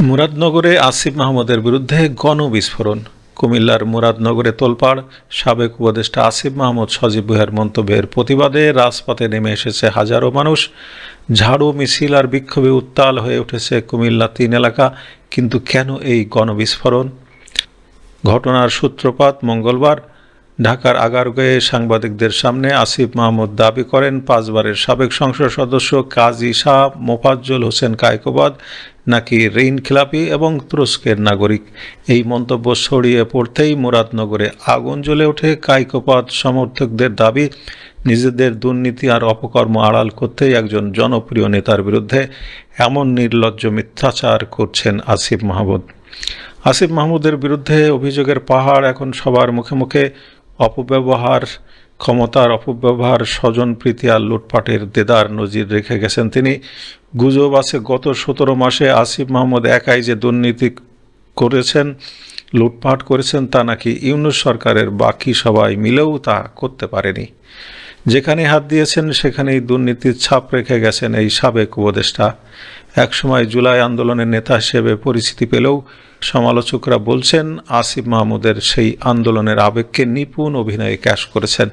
মুরাদনগরে আসিফ মাহমুদের বিরুদ্ধে গণবিস্ফোরণ। কুমিল্লার মুরাদনগরে তোলপাড় সাবেক উপদেষ্টা আসিফ মাহমুদ সজীব ভুঁইয়ার মন্তব্যের প্রতিবাদে রাজপথে নেমে এসেছে হাজারো মানুষ। ঝাড়ু, মিছিল আর বিক্ষোভে উত্তাল হয়ে উঠেছে কুমিল্লা তিন এলাকা। কিন্তু কেন এই গণবিস্ফোরণ? ঘটনার সূত্রপাত মঙ্গলবার। ঢাকার আগারগাঁয়ে সাংবাদিকদের সামনে আসিফ মাহমুদ দাবি করেন, পাঁচবারের সাবেক সংসদ সদস্য কাজী শাহ মোফাজ্জল হোসেন কায়কোবাদ নাকি ঋণ খেলাপি এবং তুরস্কের নাগরিক। এই মন্তব্য ছড়িয়ে পড়তেই মুরাদনগরে আগুন জ্বলে ওঠে কায়কোপাদ সমর্থকদের দাবি। নিজেদের দুর্নীতি আর অপকর্ম আড়াল করতেই একজন জনপ্রিয় নেতার বিরুদ্ধে এমন নির্লজ্জ মিথ্যাচার করছেন আসিফ মাহমুদ। আসিফ মাহমুদের বিরুদ্ধে অভিযোগের পাহাড় এখন সবার মুখে মুখে। অপব্যবহার, ক্ষমতার অপব্যবহার, স্বজন প্রীতি আর লুটপাটের দেদার নজির রেখে গেছেন তিনি। গুজব আছে গত সতেরো মাসে আসিফ মাহমুদ একাই যে দুর্নীতি করেছেন, লুটপাট করেছেন তা নাকি ইউনুস সরকারের বাকি সবাই মিলেও তা করতে পারেনি। যেখানে হাত দিয়েছেন, সেখানেই দুর্নীতির ছাপ রেখে গেছেন এই সাবেক উপদেষ্টা। একসময় জুলাই আন্দোলনের নেতা হিসেবে পরিচিতি পেলেও সমালোচকরা বলছেন, আসিফ মাহমুদের সেই আন্দোলনের আবেগকে নিপুণ অভিনয়ে ক্যাশ করেছেন।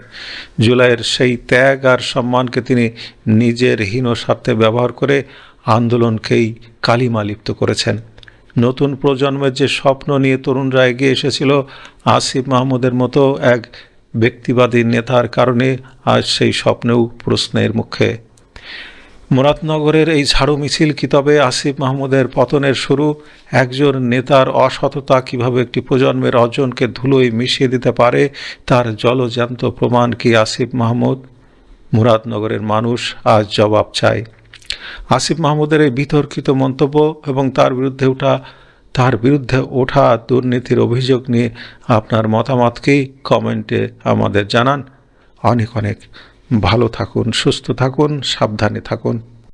জুলাইয়ের সেই ত্যাগ আর সম্মানকে তিনি নিজের হীন স্বার্থে ব্যবহার করে আন্দোলনকেই কালিমা লিপ্ত করেছেন। নতুন প্রজন্মের যে স্বপ্ন নিয়ে তরুণরা এগিয়ে এসেছিল, আসিফ মাহমুদের মতো এক ব্যক্তিবাদী নেতার কারণে আজ সেই স্বপ্নেও প্রশ্নের মুখে। মুরাদনগরের এই ঝাড়ু মিছিল কি তবে আসিফ মাহমুদের পতনের শুরু? একজন নেতার অসততা কীভাবে একটি প্রজন্মের অর্জনকে ধুলোয় মিশিয়ে দিতে পারে? তার জলজ্যান্ত প্রমাণ কি আসিফ মাহমুদ? মুরাদনগরের মানুষ আজ জবাব চায়। আসিফ মাহমুদের এই বিতর্কিত মন্তব্য এবং তার বিরুদ্ধে ওঠা তার বিরুদ্ধে ওঠা দুর্নীতির অভিযোগ নিয়ে আপনার মতামতকেই কমেন্টে আমাদের জানান। অনেক অনেক ভালো থাকুন, সুস্থ থাকুন, সাবধানে থাকুন।